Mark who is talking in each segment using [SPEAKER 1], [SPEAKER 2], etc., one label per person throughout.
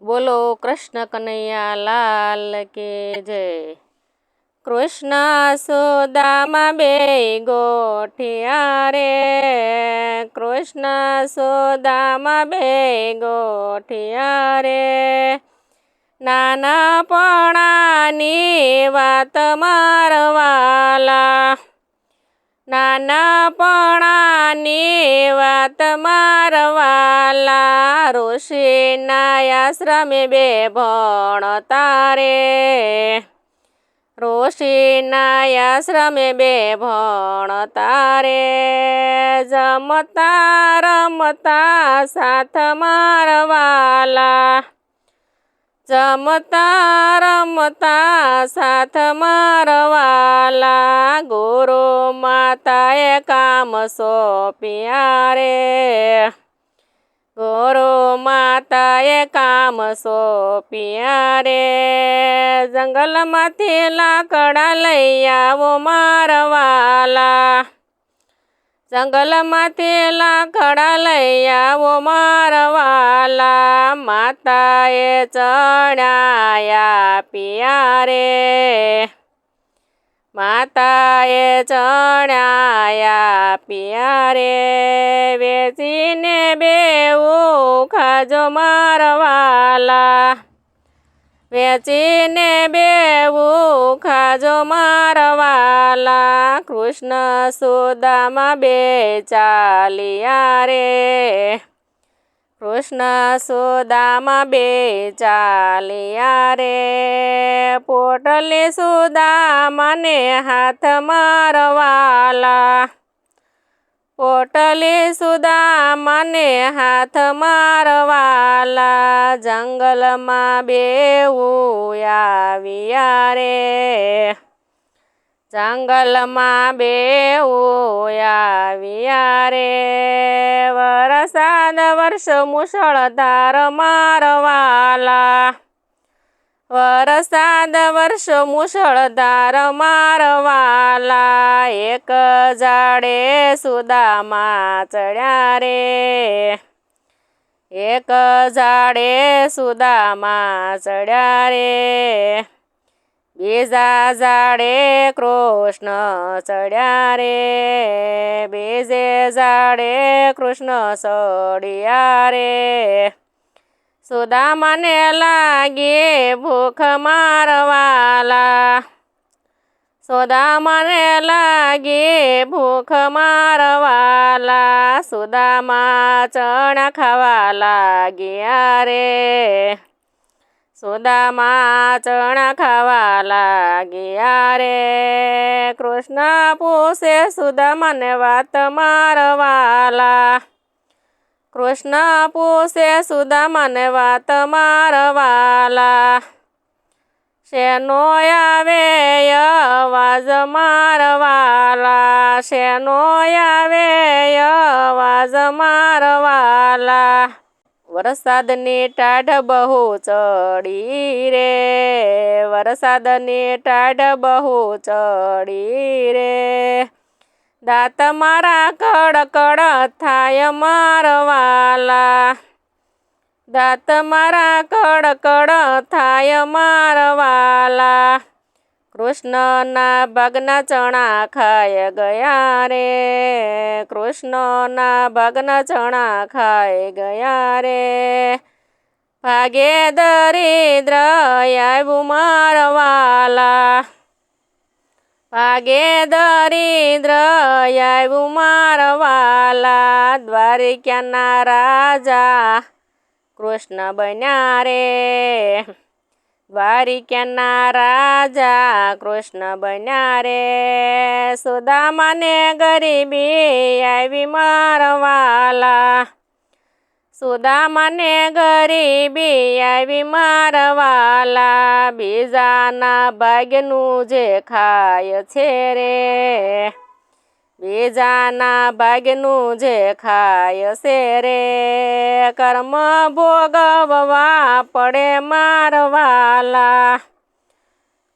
[SPEAKER 1] બોલો કૃષ્ણ કનૈયા લાલ કે જય? કૃષ્ણ સુદામાં બે ગોઠિયા રે. કૃષ્ણ સુદામાં બે ગોઠિયા રે. નાનપણાની વાત મારવાલા. નાનપણાની વાત મારવાલા ઋષિના આશ્રમે બે ભણતા રે ઋષિના આશ્રમે બે ભણતા રે જમતા રમતા સાથ મારવાલા चमता रमता साथ मारवाला गोरो माताए काम सोपिया रे गोरो माताए काम सो प्यारे जंगल जंगलमाथी लाकडा लैया वो मारवाला। મારવાલા જંગલમાંથી લાકડા લઈ આવો મારવાલા માતાએ ચણાયા પિયા રે. માતાએ ચણાયા પિયા રે. વેચીને બેવું ખાજો મારવાલા વેચીને બેવું ખાજો મારવાલા. કૃષ્ણ સુદામાં બે ચાલિયા રે. કૃષ્ણ સુદામાં બે ચાલિયા રે. પોટલી સુદામાને હાથ મારવાલા. પોટલી સુદામને હાથ મારવાલા જંગલમાં બેવું આવ્યા રે. જંગલમાં બેવું આવ્યા રે. વરસાદ વર્ષ મુસળધાર મારવાલા વરસાદ વર્ષ મુશળધાર મારવાલા. એક જાડે સુદામાં ચડ્યા રે. એક જાડે સુદામાં ચડ્યા રે. બીજા ઝાડે કૃષ્ણ ચડ્યા રે. બીજે ઝાડે કૃષ્ણ ચડ્યા રે. સુદામાને લાગે ભૂખ મારવાલા. સુદામને લાગે ભૂખ મારવાલા. સુદામા ચણા ખાવા લાગ્યા રે. સુદામા ચણા ખાવા લાગ્યા રે. કૃષ્ણ પૂછે સુદામને વાત મારવાલા. કૃષ્ણ પૂછે સુદામાને વાત મારવાલા. શેનો આવે અવાજ મારવાલા? શેનો આવે અવાજ મારવાલા? વરસાદની ટાઢ બહુ ચડી રે. વરસાદની ટાઢ બહુ ચડી રે. દાંત મારા કડકડ થાય મારવાલા. દાંત મારા કડકડ થાય મારવાલા. કૃષ્ણના ભાગના ચણા ખાય ગયા રે. કૃષ્ણના ભાગના ચણા ખાય ગયા રે. ભાગે દરિદ્ર આવ્યું મારવાલા. ભાગે દરિદ્ર આવ્યું મારવાલા દ્વારિકાના રાજા. કૃષ્ણ બન્યા રે. દ્વારિકાના રાજા કૃષ્ણ બન્યા રે. સુદામાને ગરીબી આવી મારવાલા સુદામાને ગરીબી આવી મારવાલા, બીજાના ભાગ્યનું જે ખાય છે રે. બીજાના ભાગ્યનું જે ખાય છે રે. કર્મ ભોગવવા પડે મારવાલા.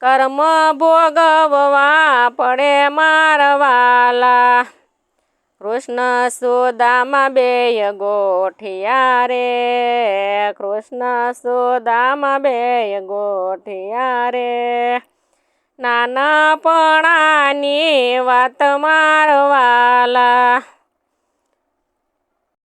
[SPEAKER 1] કર્મ ભોગવવા પડે મારવાલા. કૃષ્ણ સુદામા બેય ગોઠિયા રે. કૃષ્ણ સુદામા બેય ગોઠિયા રે. નાનપણાની વાત મારવાલા.